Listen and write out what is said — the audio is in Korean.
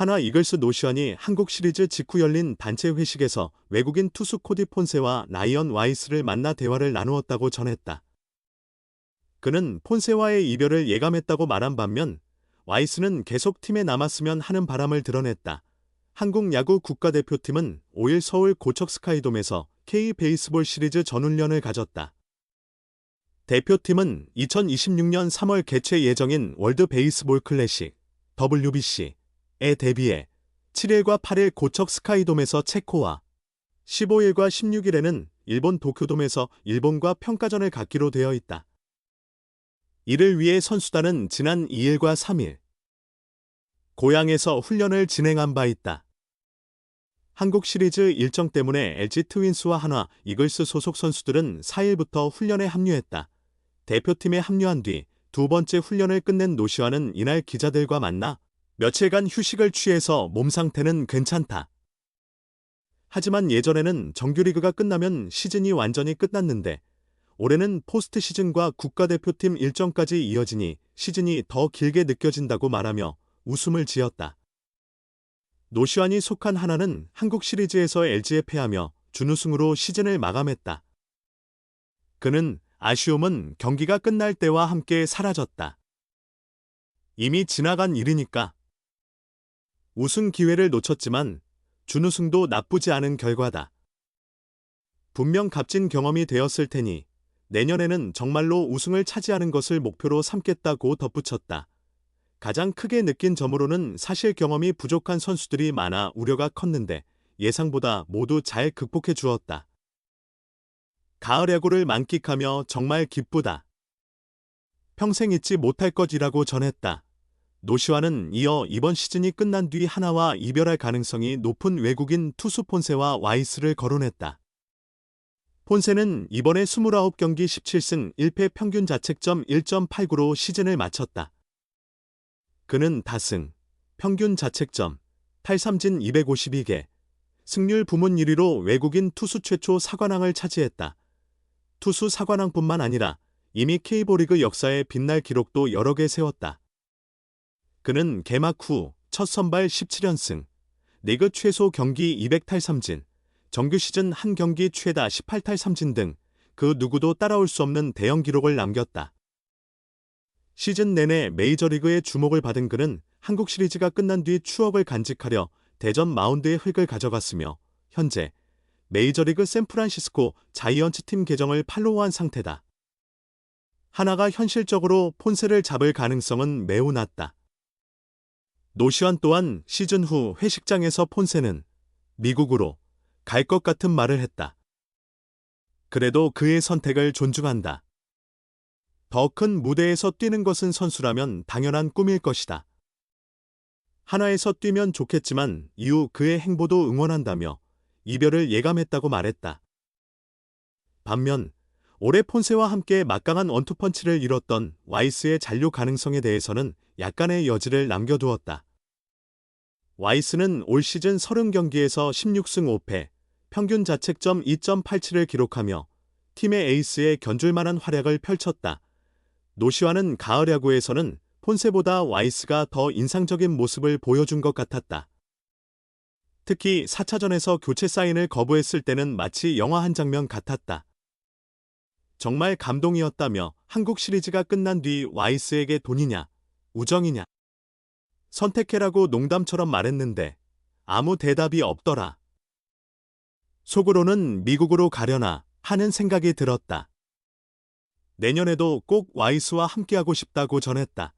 하나 이글스 노시안이 한국 시리즈 직후 열린 단체 회식에서 외국인 투수 코디 폰세와 라이언 와이스를 만나 대화를 나누었다고 전했다. 그는 폰세와의 이별을 예감했다고 말한 반면 와이스는 계속 팀에 남았으면 하는 바람을 드러냈다. 한국 야구 국가대표팀은 5일 서울 고척 스카이돔에서 K 베이스볼 시리즈 전훈련을 가졌다. 대표팀은 2026년 3월 개최 예정인 월드 베이스볼 클래식 WBC에 대비해 7일과 8일 고척 스카이돔에서 체코와 15일과 16일에는 일본 도쿄돔에서 일본과 평가전을 갖기로 되어 있다. 이를 위해 선수단은 지난 2일과 3일 고향에서 훈련을 진행한 바 있다. 한국 시리즈 일정 때문에 LG 트윈스와 한화, 이글스 소속 선수들은 4일부터 훈련에 합류했다. 대표팀에 합류한 뒤 두 번째 훈련을 끝낸 노시와는 이날 기자들과 만나 며칠간 휴식을 취해서 몸 상태는 괜찮다. 하지만 예전에는 정규리그가 끝나면 시즌이 완전히 끝났는데 올해는 포스트 시즌과 국가대표팀 일정까지 이어지니 시즌이 더 길게 느껴진다고 말하며 웃음을 지었다. 노시환이 속한 하나는 한국 시리즈에서 LG에 패하며 준우승으로 시즌을 마감했다. 그는 아쉬움은 경기가 끝날 때와 함께 사라졌다. 이미 지나간 일이니까. 우승 기회를 놓쳤지만 준우승도 나쁘지 않은 결과다. 분명 값진 경험이 되었을 테니 내년에는 정말로 우승을 차지하는 것을 목표로 삼겠다고 덧붙였다. 가장 크게 느낀 점으로는 사실 경험이 부족한 선수들이 많아 우려가 컸는데 예상보다 모두 잘 극복해 주었다. 가을 야구를 만끽하며 정말 기쁘다. 평생 잊지 못할 것이라고 전했다. 노시와는 이어 이번 시즌이 끝난 뒤 하나와 이별할 가능성이 높은 외국인 투수 폰세와 와이스를 거론했다. 폰세는 이번에 29경기 17승 1패 평균 자책점 1.89로 시즌을 마쳤다. 그는 다승, 평균 자책점, 탈삼진 252개, 승률 부문 1위로 외국인 투수 최초 사관왕을 차지했다. 투수 사관왕뿐만 아니라 이미 K보리그 역사에 빛날 기록도 여러 개 세웠다. 그는 개막 후 첫 선발 17연승, 리그 최소 경기 200탈삼진, 정규 시즌 한 경기 최다 18탈삼진 등 그 누구도 따라올 수 없는 대형 기록을 남겼다. 시즌 내내 메이저리그의 주목을 받은 그는 한국 시리즈가 끝난 뒤 추억을 간직하려 대전 마운드의 흙을 가져갔으며 현재 메이저리그 샌프란시스코 자이언츠 팀 계정을 팔로우한 상태다. 하나가 현실적으로 폰세를 잡을 가능성은 매우 낮다. 노시환 또한 시즌 후 회식장에서 폰세는 미국으로 갈 것 같은 말을 했다. 그래도 그의 선택을 존중한다. 더 큰 무대에서 뛰는 것은 선수라면 당연한 꿈일 것이다. 하나에서 뛰면 좋겠지만 이후 그의 행보도 응원한다며 이별을 예감했다고 말했다. 반면 올해 폰세와 함께 막강한 원투펀치를 이뤘던 와이스의 잔류 가능성에 대해서는 약간의 여지를 남겨두었다. 와이스는 올 시즌 30경기에서 16승 5패, 평균 자책점 2.87을 기록하며 팀의 에이스에 견줄만한 활약을 펼쳤다. 노시와는 가을 야구에서는 폰세보다 와이스가 더 인상적인 모습을 보여준 것 같았다. 특히 4차전에서 교체 사인을 거부했을 때는 마치 영화 한 장면 같았다. 정말 감동이었다며 한국 시리즈가 끝난 뒤 와이스에게 돈이냐, 우정이냐, 선택해라고 농담처럼 말했는데 아무 대답이 없더라. 속으로는 미국으로 가려나 하는 생각이 들었다. 내년에도 꼭 와이스와 함께하고 싶다고 전했다.